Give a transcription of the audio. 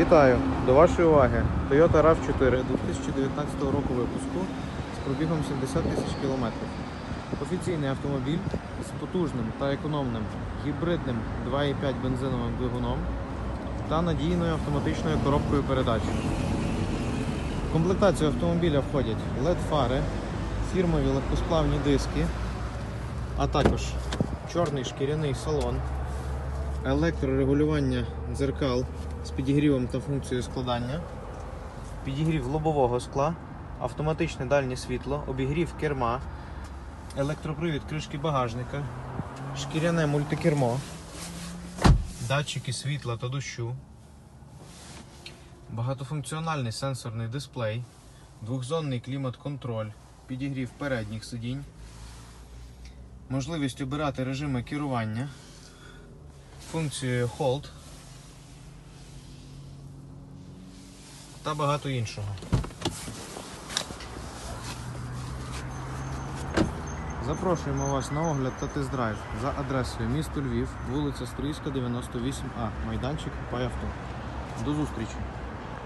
Вітаю! До вашої уваги Toyota RAV4 2019 року випуску з пробігом 70 тисяч кілометрів. Офіційний автомобіль з потужним та економним гібридним 2,5 бензиновим двигуном та надійною автоматичною коробкою передач. В комплектацію автомобіля входять LED-фари, фірмові легкосплавні диски, а також чорний шкіряний салон, електрорегулювання дзеркал з підігрівом та функцією складання, підігрів лобового скла, автоматичне дальнє світло, обігрів керма, електропривід кришки багажника, шкіряне мультикермо, датчики світла та дощу, багатофункціональний сенсорний дисплей, двохзонний клімат-контроль, підігрів передніх сидінь, можливість обирати режими керування, функцією Hold та багато іншого. Запрошуємо вас на огляд та тест-драйв за адресою місто Львів, вулиця Стрийська, 98А, майданчик Пай. До зустрічі!